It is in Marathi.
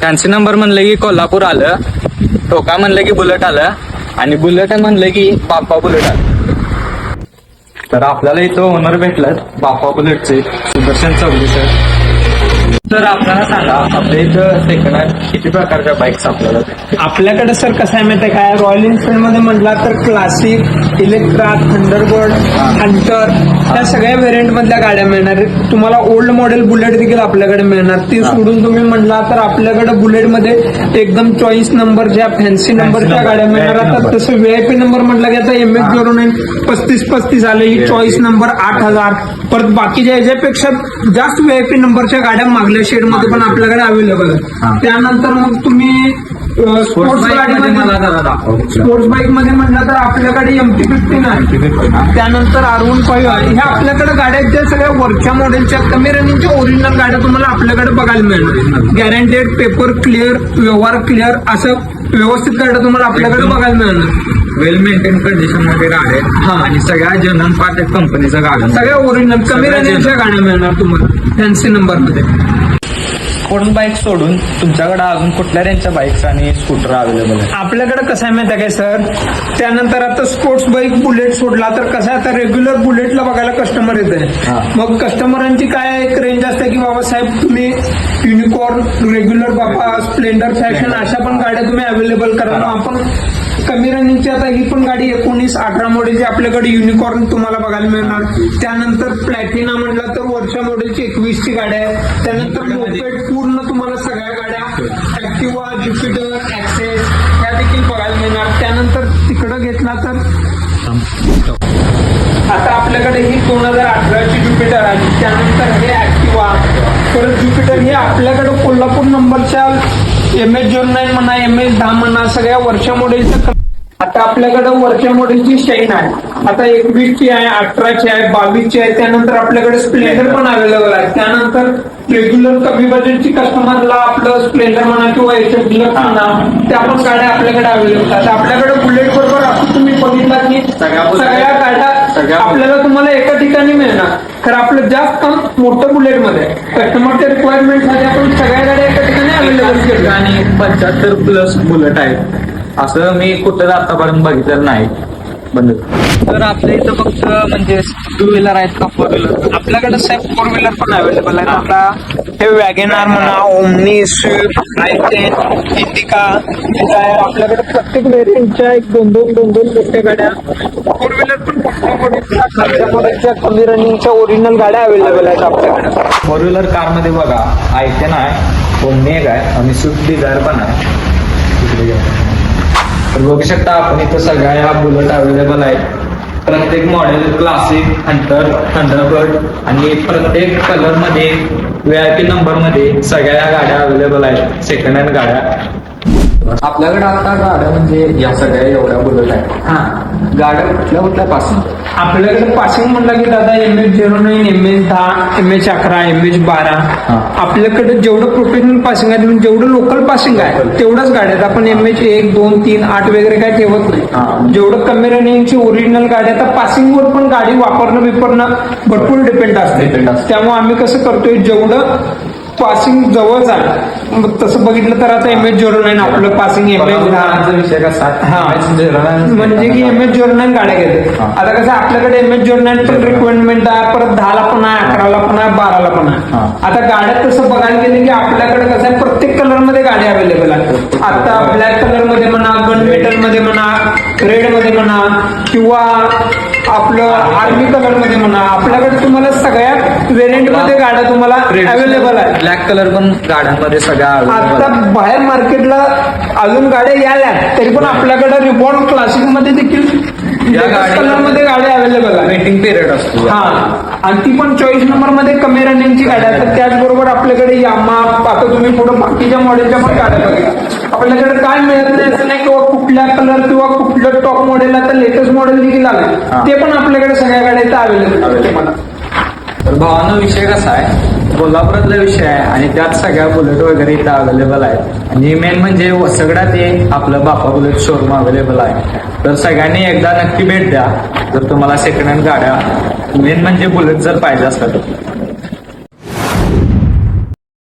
त्यांचे नंबर म्हणलं की कोल्हापूर आलं टोका म्हणलं की बुलेट आलं आणि बुलेट म्हणलं की बाप्पा बुलेट आलं. तर आपल्याला इथं ओनर भेटलं बाप्पा बुलेटचे सुदर्शन चौधरी सर तर आपल्याला सांगा आपल्या इथं सेकंड किती प्रकारच्या बाईक्स आपल्याला? आपल्याकडे सर कसं आहे माहिती काय रॉयल एनफिल्डमध्ये म्हटला तर क्लासिक इलेक्ट्रा थंडरबर्ड हंटर या सगळ्या व्हेरियंट मधल्या गाड्या मिळणार आहेत. तुम्हाला ओल्ड मॉडेल बुलेट देखील आपल्याकडे मिळणार. ते सोडून तुम्ही म्हटला तर आपल्याकडे बुलेटमध्ये एकदम चॉईस नंबरच्या फॅन्सी नंबरच्या गाड्या मिळणार. आता. तसं व्हीआयपी नंबर म्हटलं की आता एम एच झिरो नाईन पस्तीस पस्तीस आले ही चॉईस नंबर आठ हजार. परत बाकीच्या याच्यापेक्षा जास्त व्हीआयपी नंबरच्या गाड्या मागल्या शेडमध्ये पण आपल्याकडे अवेलेबल हा. आहे त्यानंतर मग तुम्ही स्पोर्ट्स Sports bike मध्ये गाडीमध्ये मला जरा दाखवा. स्पोर्ट्स बाईकमध्ये म्हटलं तर आपल्याकडे एमटी फिफ्टीन आहे त्यानंतर आर वन फाईव्ह आहे. ह्या आपल्याकडे गाड्या आहेत ज्या सगळ्या वरच्या मॉडेलच्या कमी रनिंगच्या ओरिजिनल गाड्या तुम्हाला आपल्याकडे बघायला मिळणार गॅरंटेड पेपर क्लिअर व्यवहार क्लिअर असं व्यवस्थित गाड्या तुम्हाला आपल्याकडे बघायला मिळणार वेल मेंटेन कंडिशनमध्ये आहेत. हा. आणि सगळ्या जनन पार्ट कंपनीचं गाड्या. सगळ्या ओरिजिनल कमी सगळ्या रनिंगच्या गाड्या मिळणार तुम्हाला. फॅन्सी नंबरमध्ये स्पोर्ट बाईक सोडून तुमच्याकडे अजून कुठल्या रेंजच्या बाईक्स आणि स्कूटर अवेलेबल आहे आपल्याकडे कसं आहे माहिती आहे काय सर त्यानंतर आता स्पोर्ट्स बाईक बुलेट सोडला तर कसं आहे आता रेग्युलर बुलेटला बघायला कस्टमर येत. आहे. मग कस्टमरांची काय एक रेंज असते की बाबा साहेब तुम्ही युनिकॉर्न रेग्युलर बाबा स्प्लेंडर फॅशन अशा पण गाड्या तुम्ही अवेलेबल करा. आपण कमी रनिंगची आता ही पण गाडी एकोणीस अठरा मॉडेलची आपल्याकडे युनिकॉर्न तुम्हाला बघायला मिळणार. त्यानंतर प्लॅटिना म्हटलं तर वरच्या मॉडेलची एकवीसची गाड्या आहे. त्यानंतर मोपेड पूर्ण तुम्हाला सगळ्या गाड्या ऍक्टिवा ज्युपिटर ऍक्सेस या देखील बघायला मिळणार. त्यानंतर तिकडं घेतला तर आता आपल्याकडे ही दोन हजार अठराची ज्युपिटर आली त्यानंतर हे ऍक्टिवा परत ज्युपिटर हे आपल्याकडे कोल्हापूर नंबरच्या एम एच झिरो नाईन म्हणा एम एच दहा म्हणा सगळ्या वरच्या मॉडेलचं आता आपल्याकडे वरच्या मॉडेलची शेन आहे. आता एकवीसची आहे अठराची आहे बावीसची आहे त्यानंतर आपल्याकडे स्प्लेंडर पण अवेलेबल आहे. त्यानंतर रेग्युलर कमी बजेटची कस्टमरला आपलं स्प्लेंडर म्हणा किंवा याच्या डिलक्स म्हणा त्या पण गाड्या आपल्याकडे अवेलेबल आहेत. आपल्याकडे बुलेट बरोबर असं तुम्ही बघितला की सगळ्या गाड्या आपल्याला तुम्हाला एका ठिकाणी मिळणार. तर आपलं जास्त काम मोठं बुलेटमध्ये कस्टमरच्या रिक्वायरमेंटसाठी आपण सगळ्या गाड्या एका ठिकाणी आणि पंच्याहत्तर प्लस बुलेट आहेत. असं मी कुठं आतापर्यंत बघितलेलं नाही. बंद. तर आपल्या इथं फक्त म्हणजे टू व्हीलर आहेत का फोर व्हीलर आपल्याकडे साहेब फोर व्हीलर पण अवेलेबल आहे आता हे वॅगेनार म्हणा Omni Swift i ten Indica आपल्याकडे प्रत्येक व्हेरियंटच्या एक दोन दोन दोन दोन मोठ्या गाड्या. फोर व्हीलर पण कमी रनिंगच्या ओरिजिनल गाड्या अवेलेबल आहेत आपल्याकडे. फोर व्हीलर कारमध्ये बघा आयटेन आहे. ओमनी एक आहे आणि स्विफ्ट डिझायर पण आहे तर बघू शकता आपण इथं सगळ्या ह्या बुलेट अवेलेबल आहेत. प्रत्येक मॉडेल क्लासिक हंटर थंडरबर्ड आणि प्रत्येक कलरमध्ये व्हीआयपी नंबरमध्ये सगळ्या गाड्या अवेलेबल आहेत सेकंड हँड गाड्या. आपल्याकडे आता गाड्या म्हणजे या सगळ्या एवढ्या बुलेट आहेत. हा. गाड्या कुठल्या कुठल्या पासून आपल्याकडे पासिंग म्हणलं की दादा M H zero nine M H दहा एम एच अकरा एम एच बारा. आपल्याकडे जेवढं प्रोफेशनल पासिंग आहे म्हणजे जेवढं लोकल पासिंग आहे तेवढंच गाड्या आहेत. आपण एम एच एक दोन तीन आठ वगैरे काय ठेवत. नाही. जेवढं कमी रनिंगची ओरिजिनल गाडी आता पासिंगवर पण गाडी वापरणं बिपरणं भरपूर डिपेंड असते. त्यामुळे आम्ही कसं करतोय जेवढं पासिंग जवळ आहे मग तसं बघितलं तर आता एम एच झिरो नाईन आपलं पासिंग एम विषय कसा हा. म्हणजे की एम एच जोरनाईन गाड्या घेते. आता कसं आपल्याकडे एम एच जोरनाईन पण रिक्वायरमेंट आहे परत दहाला पण आहे अकराला पण आहे बाराला पण आहे. आता गाड्या तसं बघायला गेले की आपल्याकडे कसं आहे प्रत्येक कलरमध्ये गाडी अवेलेबल आहे आता ब्लॅक कलरमध्ये म्हणा गन मेटलमध्ये म्हणा रेडमध्ये म्हणा किंवा आपलं आर्मी कलरमध्ये म्हणा आपल्याकडे तुम्हाला सगळ्या व्हेरियंटमध्ये गाड्या तुम्हाला अवेलेबल आहे ब्लॅक कलर पण गाड्यांमध्ये सगळ्या available आता आहेत. बाहेर मार्केटला अजून गाड्या याल्या तरी पण आपल्याकडे रिबॉर्न क्लासिकमध्ये देखील या गाड्या- कलरमध्ये गाड्या अवेलेबल आहे वेटिंग पिरियड असतो. हा. आणि ती पण चॉईस नंबरमध्ये कमी रनिंगची गाड्या तर त्याचबरोबर आपल्याकडे यामा आता तुम्ही पुढे बाकीच्या मॉडेलच्या पण गाड्या बघा. आपल्याकडे काय मिळत नाही असं नाही किंवा कुठल्या कलर किंवा टॉप मॉडेल आता लेटेस्ट मॉडेल देखील. आलं ते पण आपल्याकडे सगळ्या गाड्या इथं अवेलेबल तुम्हाला तर भावानं विषय कसा आहे? कोल्हापुरातला विषय आहे आणि त्यात सगळ्या बुलेट वगैरे इथं अवेलेबल आहेत. आणि मेन म्हणजे सगळ्यात हे आपलं बापा बुलेट शोरूम अवेलेबल आहे. तर सगळ्यांनी एकदा नक्की भेट द्या. जर तुम्हाला सेकंड हँड गाड्या मेन म्हणजे बुलेट जर पाहिजे असतात